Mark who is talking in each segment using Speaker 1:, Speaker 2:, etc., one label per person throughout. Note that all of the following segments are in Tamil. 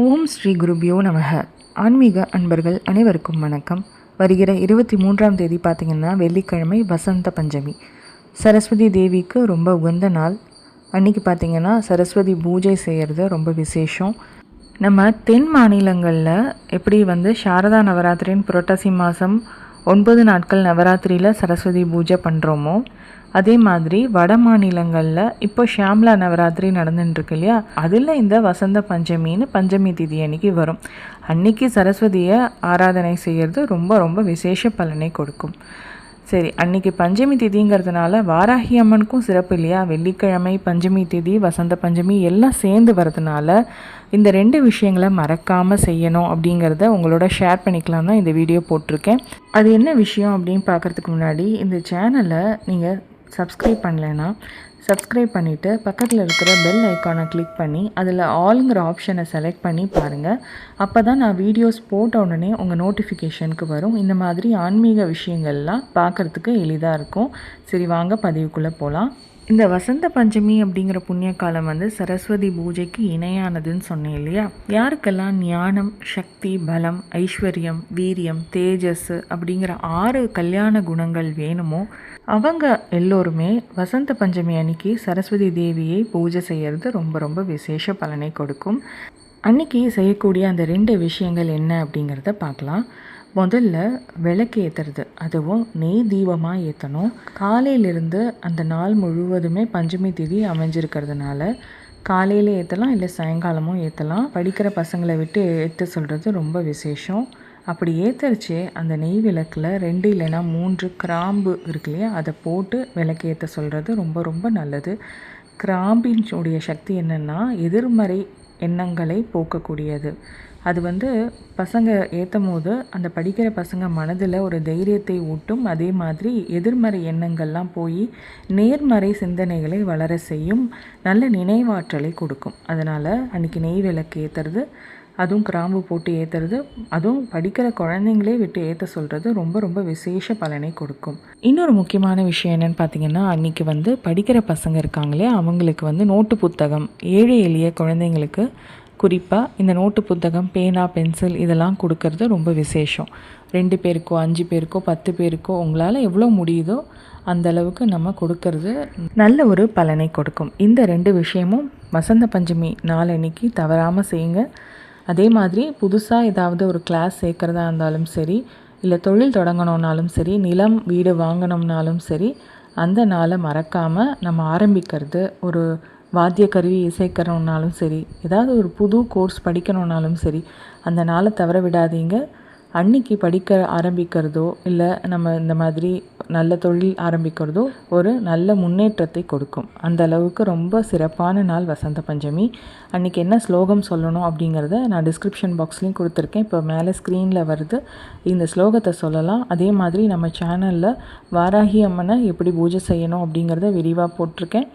Speaker 1: ஓம் ஸ்ரீ குருபியோ நமக. ஆன்மீக அன்பர்கள் அனைவருக்கும் வணக்கம். வருகிற இருபத்தி மூன்றாம் தேதி பார்த்திங்கன்னா வெள்ளிக்கிழமை வசந்த பஞ்சமி. சரஸ்வதி தேவிக்கு ரொம்ப உகந்த நாள். அன்றைக்கி பார்த்திங்கன்னா சரஸ்வதி பூஜை செய்கிறது ரொம்ப விசேஷம். நம்ம தென் மாநிலங்களில் எப்படி வந்து சாரதா நவராத்திரின்னு புரட்டாசி மாதம் ஒன்பது நாட்கள் நவராத்திரியில் சரஸ்வதி பூஜை பண்ணுறோமோ அதே மாதிரி வட மாநிலங்களில் இப்போ ஷியாம்லா நவராத்திரி நடந்துட்டுருக்கு இல்லையா? அதில் இந்த வசந்த பஞ்சமின்னு பஞ்சமி திதி அன்னைக்கு வரும். அன்னைக்கு சரஸ்வதியை ஆராதனை செய்கிறது ரொம்ப ரொம்ப விசேஷ பலனை கொடுக்கும். சரி அன்னைக்கு பஞ்சமி திதிங்கிறதுனால வாராகி அம்மனுக்கும் சிறப்பு இல்லையா? வெள்ளிக்கிழமை பஞ்சமி திதி வசந்த பஞ்சமி எல்லாம் சேர்ந்து வரதுனால இந்த ரெண்டு விஷயங்களை மறக்காமல் செய்யணும் அப்படிங்கிறத உங்களோட ஷேர் பண்ணிக்கலாம் தான் இந்த வீடியோ போட்டிருக்கேன். அது என்ன விஷயம் அப்படின்னு பார்க்குறதுக்கு முன்னாடி இந்த சேனலை நீங்கள் சப்ஸ்கிரைப் பண்ணலைன்னா சப்ஸ்கிரைப் பண்ணிவிட்டு பக்கத்தில் இருக்கிற பெல் ஐக்கானை கிளிக் பண்ணி அதில் ஆளுங்கிற ஆப்ஷனை செலக்ட் பண்ணி பாருங்கள் அப்போ தான் நான் வீடியோஸ் போட்ட உடனே உங்கள் நோட்டிஃபிகேஷனுக்கு வரும். இந்த மாதிரி ஆன்மீக விஷயங்கள்லாம் பார்க்குறதுக்கு எளிதாக இருக்கும். சரி வாங்க பதிவுக்குள்ளே போகலாம் இந்த வசந்த பஞ்சமி அப்படிங்கிற புண்ணிய காலம் வந்து சரஸ்வதி பூஜைக்கு இணையானதுன்னு சொன்னேன் இல்லையா? யாருக்கெல்லாம் ஞானம் சக்தி பலம் ஐஸ்வர்யம் வீரியம் தேஜஸ் அப்படிங்கிற ஆறு கல்யாண குணங்கள் வேணுமோ அவங்க எல்லோருமே வசந்த பஞ்சமி அன்னைக்கு சரஸ்வதி தேவியை பூஜை செய்கிறது ரொம்ப ரொம்ப விசேஷ பலனை கொடுக்கும். அன்னைக்கு செய்யக்கூடிய அந்த ரெண்டு விஷயங்கள் என்ன அப்படிங்கிறத பார்க்கலாம். முதல்ல விளக்கு ஏற்றுறது அதுவும் நெய் தீபமாக ஏற்றணும் காலையிலிருந்து அந்த நாள் முழுவதுமே பஞ்சமி திதி அமைஞ்சிருக்கிறதுனால காலையில் ஏற்றலாம் இல்லை சாயங்காலமும் ஏற்றலாம் படிக்கிற பசங்களை விட்டு ஏற்ற சொல்கிறது ரொம்ப விசேஷம். அப்படி ஏற்றரிச்சே அந்த நெய் விளக்கில் ரெண்டு இல்லைன்னா மூன்று கிராம்பு இருக்கு இல்லையா அதை போட்டு விளக்கு ஏற்ற சொல்கிறது ரொம்ப ரொம்ப நல்லது. கிராம்பின் உடைய சக்தி என்னென்னா எதிர்மறை எண்ணங்களை போக்கக்கூடியது. அது வந்து பசங்க ஏற்றும் போது அந்த படிக்கிற பசங்க மனதில் ஒரு தைரியத்தை ஊட்டும் அதே மாதிரி எதிர்மறை எண்ணங்கள்லாம் போய் நேர்மறை சிந்தனைகளை வளர செய்யும் நல்ல நினைவாற்றலை கொடுக்கும். அதனால் அன்றைக்கி நெய் விளக்கு ஏற்றுறது அதுவும் கிராம்பு போட்டு ஏற்றுறது அதுவும் படிக்கிற குழந்தைங்களே விட்டு ஏற்ற சொல்கிறது ரொம்ப ரொம்ப விசேஷ பலனை கொடுக்கும். இன்னொரு முக்கியமான விஷயம் என்னென்னு பார்த்தீங்கன்னா அன்றைக்கி வந்து படிக்கிற பசங்க இருக்காங்களே அவங்களுக்கு வந்து நோட்டு புத்தகம் ஏழை எளிய குழந்தைங்களுக்கு குறிப்பாக இந்த நோட்டு புத்தகம் பேனா பென்சில் இதெல்லாம் கொடுக்கறது ரொம்ப விசேஷம். ரெண்டு பேருக்கோ அஞ்சு பேருக்கோ பத்து பேருக்கோ உங்களால் எவ்வளோ முடியுதோ அந்த அளவுக்கு நம்ம கொடுக்கறது நல்ல ஒரு பலனை கொடுக்கும். இந்த ரெண்டு விஷயமும் வசந்த பஞ்சமி நாளன்னைக்கு தவறாமல் செய்யுங்க. அதே மாதிரி புதுசாக ஏதாவது ஒரு கிளாஸ் சேர்க்குறதா இருந்தாலும் சரி இல்லை தொழில் தொடங்கணுன்னாலும் சரி நிலம் வீடு வாங்கணும்னாலும் சரி அந்த நாளை மறக்காமல் நம்ம ஆரம்பிக்கிறது ஒரு வாத்திய கருவி இசைக்கிறோன்னாலும் சரி ஏதாவது ஒரு புது கோர்ஸ் படிக்கணுன்னாலும் சரி அந்த நாளை தவற விடாதீங்க. அன்னைக்கு படிக்க ஆரம்பிக்கிறதோ இல்லை நம்ம இந்த மாதிரி நல்ல தொழில் ஆரம்பிக்கிறதோ ஒரு நல்ல முன்னேற்றத்தை கொடுக்கும். அந்த அளவுக்கு ரொம்ப சிறப்பான நாள் வசந்த பஞ்சமி. அன்றைக்கி என்ன ஸ்லோகம் சொல்லணும் அப்படிங்கிறத நான் டிஸ்கிரிப்ஷன் பாக்ஸ்லேயும் கொடுத்துருக்கேன். இப்போ மேலே ஸ்க்ரீனில் வருது. இந்த ஸ்லோகத்தை சொல்லலாம். அதே மாதிரி நம்ம சேனலில் வாராகி அம்மனை எப்படி பூஜை செய்யணும் அப்படிங்கிறத விரிவாக போட்டிருக்கேன்.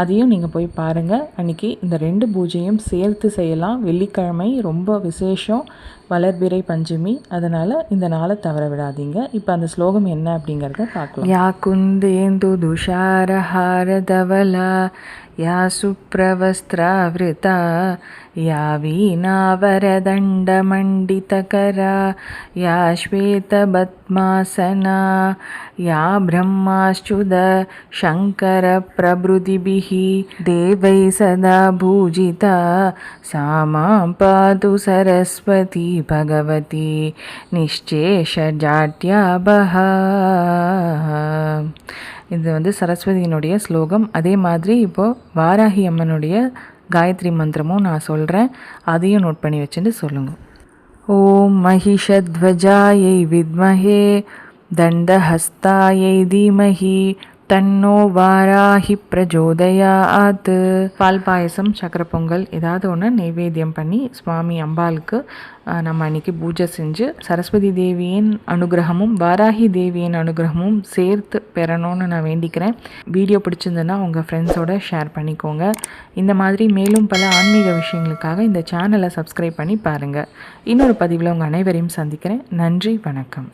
Speaker 1: அதையும் நீங்கள் போய் பாருங்கள் அன்றைக்கி இந்த ரெண்டு பூஜையும் சேர்த்து செய்யலாம். வெள்ளிக்கிழமை ரொம்ப விசேஷம். வளர்பிறை பஞ்சமி அதனால் இந்த நாளை தவற விடாதீங்க இப்போ அந்த ஸ்லோகம் என்ன அப்படிங்கிறத பார்க்கலாம் யா குந்தேந்து துஷாரஹாரதவலா या सुप्रवस्त्रावृता या वीणावरदण्डमण्डितकरा या श्वेतबद्मासना या ब्रह्माश्चुद शङ्करप्रभृतिभिः देवै सदा भूजिता सा मां पातु सरस्वती भगवती निश्चेषजाट्याबहा இது வந்து சரஸ்வதியினுடைய ஸ்லோகம் அதே மாதிரி இப்போது வாராகி அம்மனுடைய காயத்ரி மந்திரமும் நான் சொல்கிறேன் அதையும் நோட் பண்ணி வச்சுட்டு சொல்லுங்கள் ஓம் மகிஷத்வஜாயை வித்மஹே தண்டஹஸ்தாயை தீமஹி தன்னோ வாராகி பிரஜோதயாத். பால் பாயசம் சக்கரை பொங்கல் ஏதாவது ஒன்று நைவேத்தியம் பண்ணி சுவாமி அம்பாளுக்கு நம்ம அன்றைக்கி பூஜை செஞ்சு சரஸ்வதி தேவியின் அனுகிரகமும் வாராகி தேவியின் அனுகிரகமும் சேர்த்து பெறணும்னு நான் வேண்டிக்கிறேன். வீடியோ பிடிச்சிருந்ததுன்னா உங்கள் ஃப்ரெண்ட்ஸோட ஷேர் பண்ணிக்கோங்க. இந்த மாதிரி மேலும் பல ஆன்மீக விஷயங்களுக்காக இந்த சேனலை சப்ஸ்கிரைப் பண்ணி பாருங்கள் இன்னொரு பதிவில் உங்கள் அனைவரையும் சந்திக்கிறேன். நன்றி வணக்கம்.